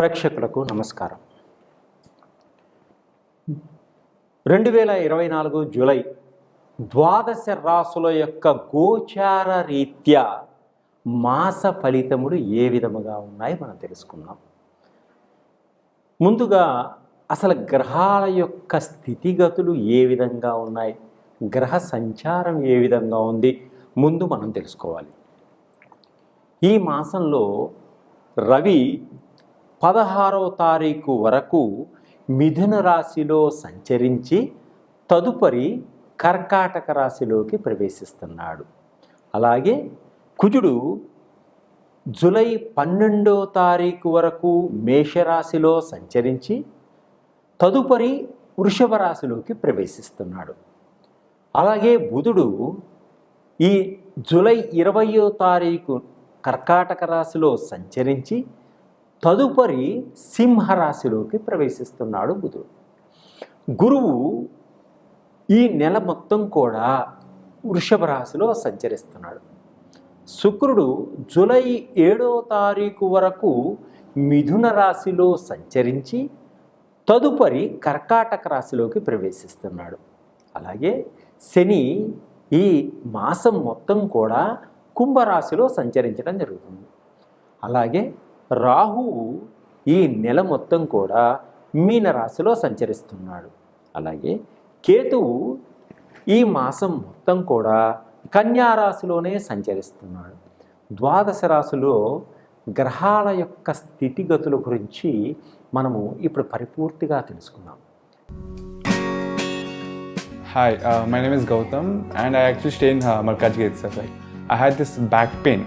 ప్రేక్షకులకు నమస్కారం. రెండు వేల ఇరవై నాలుగు జూలై ద్వాదశ రాసుల యొక్క గోచార రీత్యా మాస ఫలితములు ఏ విధముగా ఉన్నాయి మనం తెలుసుకుందాం. ముందుగా అసలు గ్రహాల యొక్క స్థితిగతులు ఏ విధంగా ఉన్నాయి? గ్రహ సంచారం ఏ విధంగా ఉంది? ముందు మనం తెలుసుకోవాలి. ఈ మాసంలో రవి పదహారవ తారీఖు వరకు మిథున రాశిలో సంచరించి తదుపరి కర్కాటక రాశిలోకి ప్రవేశిస్తున్నాడు. అలాగే కుజుడు జులై పన్నెండో తారీఖు వరకు మేషరాశిలో సంచరించి తదుపరి వృషభ రాశిలోకి ప్రవేశిస్తున్నాడు. అలాగే బుధుడు ఈ జులై ఇరవయో తారీఖు కర్కాటక రాశిలో సంచరించి తదుపరి సింహరాశిలోకి ప్రవేశిస్తున్నాడు బుధుడు. గురువు ఈ నెల మొత్తం కూడా వృషభ రాశిలో సంచరిస్తున్నాడు. శుక్రుడు జూలై ఏడో తారీఖు వరకు మిథున రాశిలో సంచరించి తదుపరి కర్కాటక రాశిలోకి ప్రవేశిస్తున్నాడు. అలాగే శని ఈ మాసం మొత్తం కూడా కుంభరాశిలో సంచరించడం జరుగుతుంది. అలాగే రాహువు ఈ నెల మొత్తం కూడా మీనరాశిలో సంచరిస్తున్నాడు. అలాగే కేతువు ఈ మాసం మొత్తం కూడా కన్యారాశిలోనే సంచరిస్తున్నాడు. ద్వాదశ రాశిలో గ్రహాల యొక్క స్థితిగతుల గురించి మనము ఇప్పుడు పరిపూర్తిగా తెలుసుకుందాం. Hi my name is Gautam and I actually stay in Markaz gate sir I had this back pain.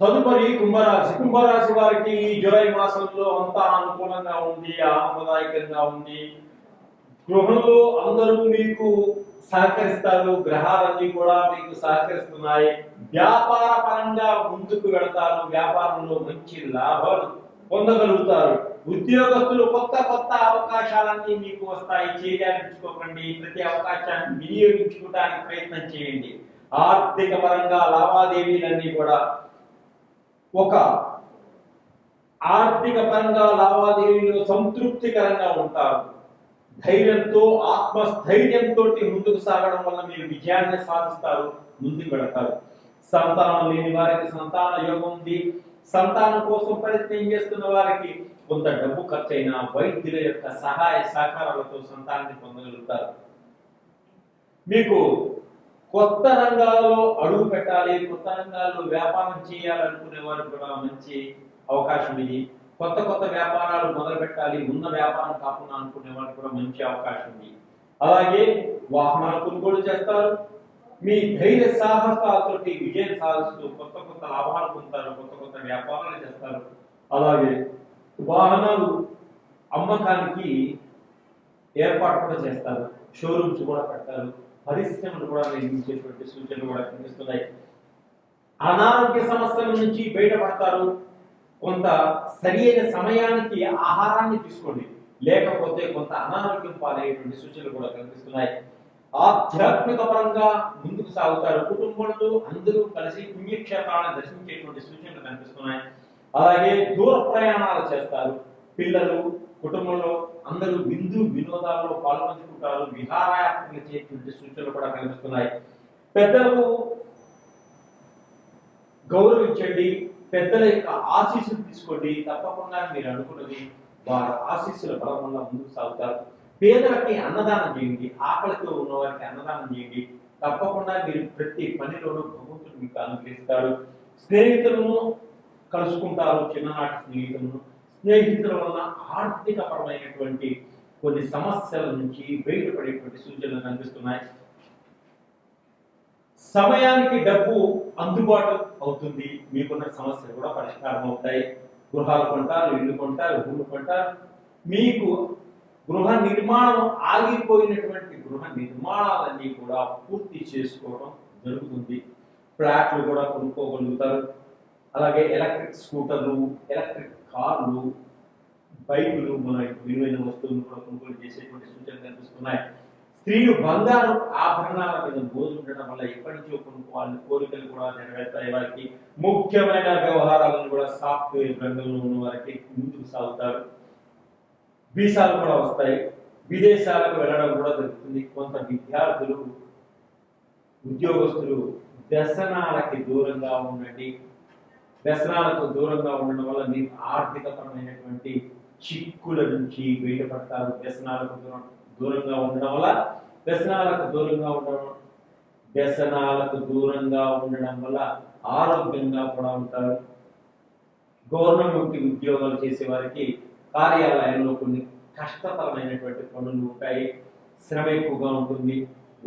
తదుపరి కుంభరాశి. కుంభరాశి వారికి ఈ జూలై మాసంలో అంతా అనుకూలంగా ఉంది ఆనందదాయకంగా ఉంది గృహంలో అందరూ మీకు సహకరిస్తారు. గ్రహాలన్నీ కూడా మీకు సహకరిస్తున్నాయి. వ్యాపార పరంగా ముందుకు వెళతారు. వ్యాపారంలో మంచి లాభాలు పొందగలుగుతారు. ఉద్యోగస్తులు కొత్త కొత్త అవకాశాలన్నీ మీకు వస్తాయి. చేయాలనుకోకండి ప్రతి అవకాశాన్ని వినియోగించుకోవడానికి ప్రయత్నం చేయండి. ఆర్థిక పరంగా లావాదేవీలన్నీ కూడా ఒక ఆర్థిక పరంగా లావాదేవీలు సంతృప్తికరంగా ఉంటారు. ధైర్యంతో ఆత్మస్థైర్యంతో ముందుకు సాగడం వల్ల మీరు విజయాన్ని సాధిస్తారు ముందుకు వెళతారు. సంతానం లేని వారికి సంతాన యోగం ఉంది. సంతానం కోసం ప్రయత్నం చేస్తున్న వారికి కొంత డబ్బు ఖర్చైన వైద్యుల యొక్క సహాయ సహకారాలతో సంతానాన్ని పొందగలుగుతారు. మీకు కొత్త రంగాల్లో అడుగు పెట్టాలి కొత్త రంగాల్లో వ్యాపారం చేయాలనుకునే వారు కూడా మంచి అవకాశం ఇది. కొత్త కొత్త వ్యాపారాలు మొదలు పెట్టాలి ఉన్న వ్యాపారం కాకుండా అనుకునే వారు కూడా మంచి అవకాశం ఉంది అలాగే వాహనాలు కొనుగోలు చేస్తారు. మీ ధైర్య సాహసాలతోటి విజయం సాధిస్తూ కొత్త కొత్త లాభాలు పొందుతారు కొత్త కొత్త వ్యాపారాలు చేస్తారు. అలాగే వాహనాలు అమ్మకానికి ఏర్పాటు కూడా చేస్తారు షోరూమ్స్ కూడా పెడతారు పరిశ్రమలు కూడా నిర్మించేటువంటి సూచనలు కూడా కనిపిస్తున్నాయి. అనారోగ్య సమస్యల నుంచి బయటపడతారు. కొంత సరి అయిన సమయానికి ఆహారాన్ని తీసుకోండి. లేకపోతే కొంత అనారోగ్యం పాలయ్యేటువంటి సూచనలు కూడా కనిపిస్తున్నాయి. ఆధ్యాత్మిక పరంగా ముందుకు సాగుతారు. కుటుంబంలో అందరూ కలిసి పుణ్యక్షేత్రాలను దర్శించేటువంటి సూచనలు కనిపిస్తున్నాయి. అలాగే దూర ప్రయాణాలు చేస్తారు. పిల్లలు కుటుంబంలో అందరూ విందు వినోదాల్లో పాల్పంచుకుంటారు. విహారయాత్రలు చేసేటువంటి సూచనలు కూడా కనిపిస్తున్నాయి. పెద్దలకు గౌరవించండి. పెద్దల యొక్క ఆశీస్సులు తీసుకోండి. తప్పకుండా మీరు అనుకున్నది వారి ఆశీస్సుల బలం వల్ల ముందుకు సాగుతారు. పేదలకి అన్నదానం చేయండి. ఆకలితో ఉన్న వారికి అన్నదానం చేయండి. తప్పకుండా మీరు ప్రతి పనిలోనూ భగవంతుడు మీకు అనుగ్రహిస్తాడు స్నేహితులను కలుసుకుంటారు. చిన్ననాటి స్నేహితులను స్నేహితుల వలన ఆర్థిక పరమైనటువంటి కొన్ని సమస్యల నుంచి బయటపడేటువంటి సూచనలు కనిపిస్తున్నాయి. సమయానికి డబ్బు అందుబాటు అవుతుంది. మీకున్న సమస్యలు కూడా పరిష్కారం అవుతాయి. గృహాలు కొంటారు ఇల్లు కొంటారు భూములు కొంటారు. మీకు గృహ నిర్మాణం ఆగిపోయినటువంటి గృహ నిర్మాణాలన్నీ కూడా పూర్తి చేసుకోవడం జరుగుతుంది. ఫ్లాట్లు కూడా కొనుక్కోగలుగుతారు. అలాగే ఎలక్ట్రిక్ స్కూటర్లు ఎలక్ట్రిక్ కార్లు బైకులు మన విలువైన వస్తువులు కూడా కొనుగోలు చేసేటువంటి సూచనలు కనిపిస్తున్నాయి. స్త్రీలు బంగారు ఆభరణాల మీద మోజు ఉండడం వల్ల ఎప్పటి నుంచో కొనుక్కోవాలి కోరికలు కూడా నెరవేర్తాయి. వారికి ముఖ్యమైన వ్యవహారాలను కూడా సాఫ్ట్వేర్ రంగంలో ఉన్న వారికి ముందుకు సాగుతారు. వీసాలు కూడా వస్తాయి. విదేశాలకు వెళ్ళడం కూడా జరుగుతుంది. కొంత విద్యార్థులు ఉద్యోగస్తులు వ్యసనాలకి దూరంగా ఉండండి. వ్యసనాలకు దూరంగా ఉండడం వల్ల మీకు ఆర్థికపరమైనటువంటి చిక్కుల నుంచి బయటపడతారు. వ్యసనాలకు దూరం దూరంగా ఉండడం వల్ల వ్యసనాలకు దూరంగా ఉండడం వ్యసనాలకు దూరంగా ఉండడం వల్ల ఆరోగ్యంగా కూడా ఉంటారు. గవర్నమెంట్ ఉద్యోగాలు చేసే వారికి కార్యాలయంలో కొన్ని కష్టతరమైనటువంటి పనులు ఉంటాయి. శ్రమ ఎక్కువగా ఉంటుంది.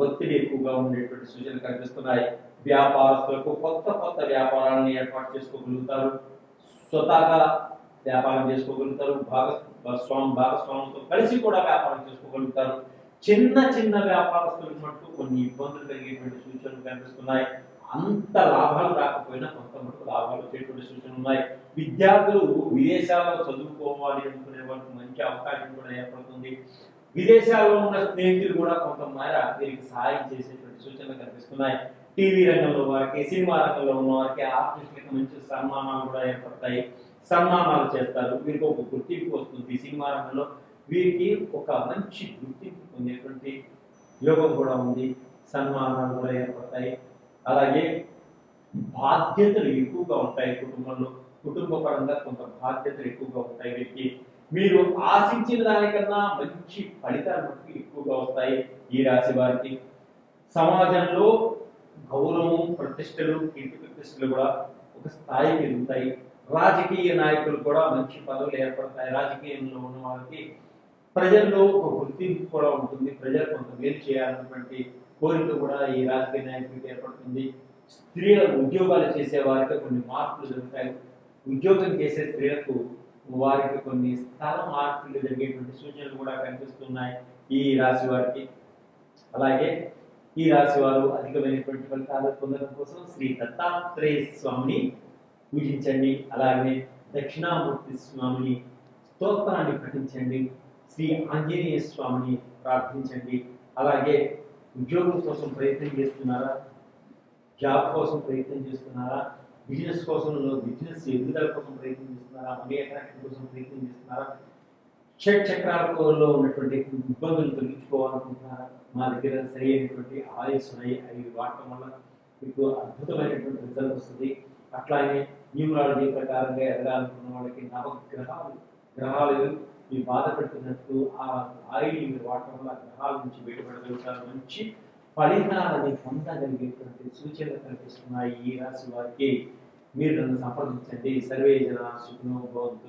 ఒత్తిడి ఎక్కువగా ఉండేటువంటి సూచనలు కనిపిస్తున్నాయి. వ్యాపారస్తులకు కొత్త కొత్త వ్యాపారాలను ఏర్పాటు చేసుకోగలుగుతారు. స్వతహాగా వ్యాపారం చేసుకోగలుగుతారు. భాగస్వామి భాగస్వాములతో కలిసి కూడా వ్యాపారం చేసుకోగలుగుతారు. చిన్న చిన్న వ్యాపారస్తులకు మట్టు కొన్ని ఇబ్బందులు కలిగేటువంటి సూచనలు కనిపిస్తున్నాయి. అంత లాభాలు రాకపోయినా కొంత మటుకు లాభాలు వచ్చేటువంటి సూచనలు ఉన్నాయి. విద్యార్థులు విదేశాల్లో చదువుకోవాలి అనుకునే వాళ్ళకి మంచి అవకాశం కూడా ఏర్పడుతుంది. విదేశాల్లో ఉన్న స్నేహితులు కూడా కొంత మేర వీరికి సహాయం చేసేటువంటి సూచనలు కనిపిస్తున్నాయి. టీవీ రంగంలో వారికి సినిమా రంగంలో ఉన్న వారికి ఆర్టిస్టులకు మంచి సన్మానాలు కూడా ఏర్పడతాయి. సన్మానాలు చేస్తారు. వీరికి ఒక గుర్తింపు వస్తుంది. సినిమా రంగంలో వీరికి ఒక మంచి గుర్తింపు పొందేటువంటి యోగం కూడా ఉంది. సన్మానాలు కూడా ఏర్పడతాయి. అలాగే బాధ్యతలు ఎక్కువగా ఉంటాయి కుటుంబంలో. కుటుంబ పరంగా కొంత బాధ్యతలు ఎక్కువగా ఉంటాయి. వీరికి ఆశించిన దానికన్నా మంచి ఫలితాలు ఎక్కువగా వస్తాయి ఈ రాశి వారికి. సమాజంలో గౌరవం ప్రతిష్టలు కీర్తి ప్రతిష్టలు కూడా ఒక స్థాయికి ఎదుగుతాయి రాజకీయ నాయకులు కూడా మంచి పదవులు ఏర్పడతాయి. రాజకీయంలో ఉన్న వారికి ప్రజల్లో ఒక గుర్తింపు కూడా ఉంటుంది. ప్రజలు కొంత మేలు చేయాలన్నటువంటి కోరిక కూడా ఈ రాజకీయ నాయకులకి ఏర్పడుతుంది. స్త్రీల ఉద్యోగాలు చేసే వారికి కొన్ని మార్పులు జరుగుతాయి. ఉద్యోగం చేసే స్త్రీలకు వారికి కొన్ని స్థల మార్పులు జరిగేటువంటి సూచనలు కూడా కనిపిస్తున్నాయి ఈ రాశి వారికి. అలాగే ఈ రాశి వారు అధికమైనటువంటి ఫలితాలు పొందడం కోసం శ్రీ దత్తాత్రేయ స్వామిని పూజించండి. అలాగే దక్షిణామూర్తి స్వామిని స్తోత్రాన్ని పఠించండి. శ్రీ ఆంజనేయ స్వామిని ప్రార్థించండి. అలాగే ఉద్యోగం కోసం ప్రయత్నం చేస్తున్నారా? జాబ్ కోసం ప్రయత్నం చేస్తున్నారా? బిజినెస్ కోసం బిజినెస్ ఎదుగుదల కోసం ప్రయత్నం చేస్తున్నారా? మనీ అట్రాక్షన్ కోసం ప్రయత్నం చేస్తున్నారా? షట్ చక్రాలలో ఉన్నటువంటి ఇబ్బందులు తొలగించుకోవాలనుకుంటున్నారా? మా దగ్గర సరి అయినటువంటి ఆయుస్ ఉన్నాయి. అవి వాడటం వల్ల మీకు అద్భుతమైనటువంటి రిజల్ట్ వస్తుంది. అట్లాగే న్యూమరాలజీ ప్రకారంగా ఎదగాలనుకున్న వాళ్ళకి నవగ్రహాలు గ్రహాలు మీ బాధ పెడుతున్నట్టు ఆ ఆయిల్ మీరు వాడటం వల్ల గ్రహాల నుంచి బయటపడగలుగుతారు. మంచి ఫలితాలని పొందగలిగేటువంటి సూచనలు కనిపిస్తున్నాయి ఈ రాశి వారికి. మీరు నన్ను సంప్రదించండి సర్వే జన సుఖనో భవంతు